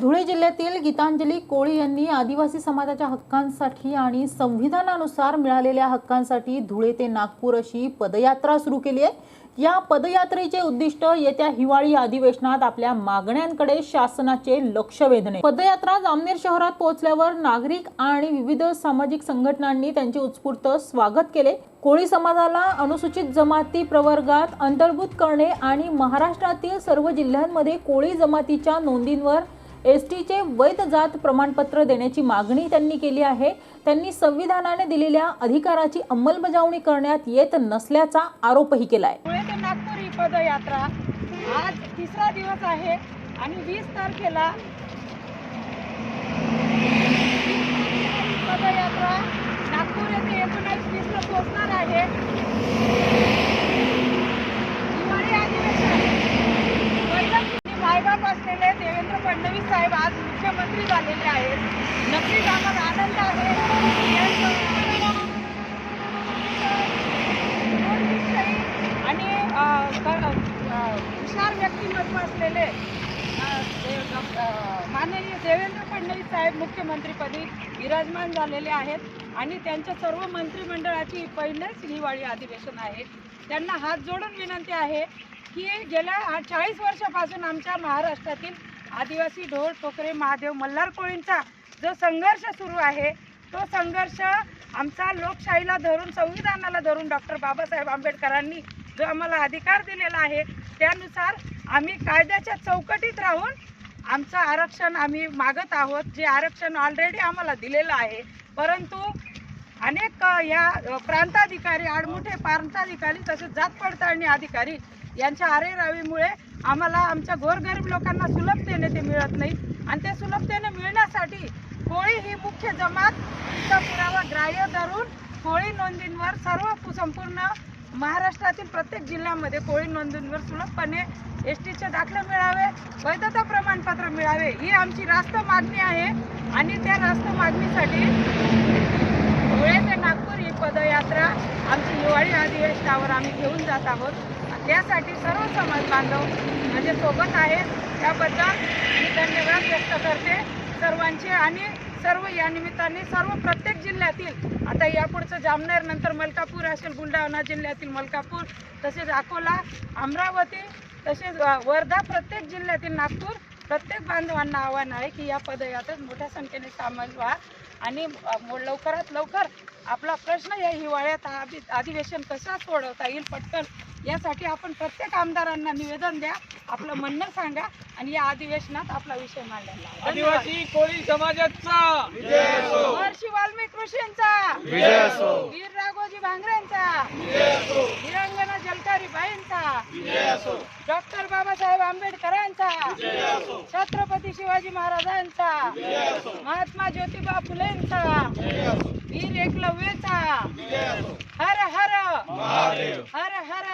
धुळे जिल्ह्यातील गीतांजली कोळी यांनी आदिवासी समाजाच्या हक्कांसाठी आणि संविधानानुसार मिळालेल्या हक्कांसाठी धुळे ते नागपूर अशी पदयात्रा सुरू केली आहे. या पदयात्रेचे उद्दिष्ट येत्या हिवाळी अधिवेशनात आपल्या मागण्यांकडे शासनाचे लक्ष वेधणे. पदयात्रा जामनेर शहरात पोहोचल्यावर नागरिक आणि विविध सामाजिक संघटनांनी त्यांचे उत्स्फूर्त स्वागत केले. कोळी समाजाला अनुसूचित जमाती प्रवर्गात अंतर्भूत करणे आणि महाराष्ट्रातील सर्व जिल्ह्यांमध्ये कोळी जमातीच्या नोंदींवर एस टीचे वैध जात प्रमाणपत्र देण्याची मागणी त्यांनी केली आहे. त्यांनी संविधानाने दिलेल्या अधिकाराची अंमलबजावणी करण्यात येत नसल्याचा आरोपही केलाय. पुणे ते नागपूर ही पदयात्रा आज तिसरा दिवस आहे आणि वीस तारखेला पदयात्रा नागपूर येथे एकोणावीस वीसला पोहोचणार आहे हिवाळी अधिवेशन पहिलं मायबाप असलेले देवेंद्र फडणवीस साहेब आज मुख्यमंत्री झालेले आहेत. नक्कीच आम्हाला आनंद आहे. आणि हुशार व्यक्तिमत्व असलेले माननीय देवेंद्र फडणवीस साहेब मुख्यमंत्रीपदी विराजमान झालेले आहेत. आणि त्यांच्या सर्व मंत्रिमंडळाची पहिलेच हिवाळी अधिवेशन आहे. त्यांना हात जोडून विनंती आहे की गेल्या चाळीस वर्षापासून आमच्या महाराष्ट्रातील आदिवासी ढोल ठोकरे महादेव मल्हार कोळींचा जो संघर्ष सुरू आहे तो संघर्ष आमचा लोकशाहीला धरून संविधानाला धरून डॉक्टर बाबासाहेब आंबेडकरांनी जो आम्हाला अधिकार दिलेला आहे त्यानुसार आम्ही कायद्याच्या चौकटीत राहून आमचं आरक्षण आम्ही मागत आहोत जे आरक्षण ऑलरेडी आम्हाला दिलेलं आहे. परंतु अनेक या प्रांताधिकारी आडमुठे प्रांताधिकारी तसेच जात पडताळणी अधिकारी यांच्या आरेरावीमुळे आम्हाला आमच्या गोरगरीब लोकांना सुलभतेने ते मिळत नाही आणि ते सुलभतेने मिळण्यासाठी कोळी ही मुख्य जमात तिचा पुरावा ग्राह्य धरून कोळी नोंदींवर सर्व संपूर्ण महाराष्ट्रातील प्रत्येक जिल्ह्यामध्ये कोळी नोंदींवर सुलभपणे एस टीचे दाखले मिळावे वैधता प्रमाणपत्र मिळावे ही आमची रास्त मागणी आहे. आणि त्या रास्त मागणीसाठी धुळे ते नागपूर ही पदयात्रा आमची हिवाळी अधिवेशनावर आम्ही घेऊन जात आहोत. त्यासाठी सर्व समाज बांधव माझ्या सोबत आहेत. त्याबद्दल मी धन्यवाद व्यक्त करते. सर्वांचे आणि सर्व या निमित्ताने सर्व प्रत्येक जिल्ह्यातील आता यापुढचं जामनेर नंतर मलकापूर असेल बुलढाणा जिल्ह्यातील मलकापूर तसेच अकोला अमरावती तसेच वर्धा प्रत्येक जिल्ह्यातील नागपूर प्रत्येक बांधवांना आव्हान आहे की या पदयात्रेत मोठ्या संख्येने सामील व्हा आणि लवकरात लवकर आपला प्रश्न या हिवाळ्यात आधी- अधिवेशन कसा सोडवता येईल पटकन यासाठी आपण प्रत्येक आमदारांना निवेदन द्या आपलं म्हणणं सांगा आणि या अधिवेशनात आपला विषय मांडायला. आदिवासी कोळी समाजाचा! महर्षी वाल्मिक ऋषींचा! वीर राघोजी भांगरेंचा! वीरांगना जलकारी बाईंचा डॉक्टर बाबासाहेब आंबेडकरांचा. छत्रपती शिवाजी महाराजांचा. महात्मा ज्योतिबा फुलेंचा. वीर एकलव्यचा. हर हर. हर हर.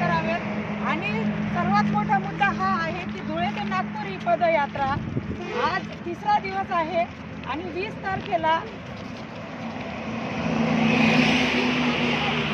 करावेत. आणि सर्वात मोठा मुद्दा हा आहे की धुळे ते नागपूर ही पदयात्रा. आज तिसरा दिवस आहे आणि वीस तारखेला